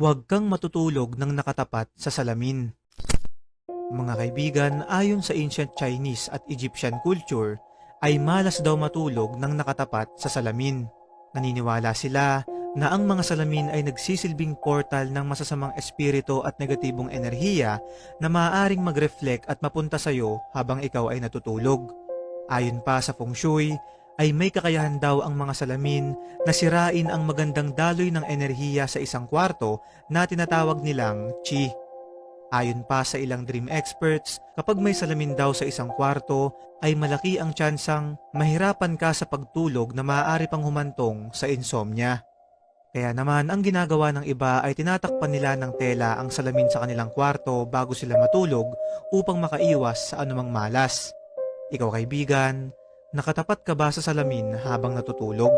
Huwag kang matutulog ng nakatapat sa salamin. Mga kaibigan, ayon sa ancient Chinese at Egyptian culture, ay malas daw matulog ng nakatapat sa salamin. Naniniwala sila na ang mga salamin ay nagsisilbing portal ng masasamang espiritu at negatibong enerhiya na maaaring mag-reflect at mapunta sa iyo habang ikaw ay natutulog. Ayon pa sa feng shui, ay may kakayahan daw ang mga salamin na sirain ang magandang daloy ng enerhiya sa isang kwarto na tinatawag nilang chi. Ayon pa sa ilang dream experts, kapag may salamin daw sa isang kwarto, ay malaki ang tsansang mahirapan ka sa pagtulog na maaari pang humantong sa insomnia. Kaya naman ang ginagawa ng iba ay tinatakpan nila ng tela ang salamin sa kanilang kwarto bago sila matulog upang makaiwas sa anumang malas. Ikaw kaibigan, nakatapat ka ba sa salamin habang natutulog?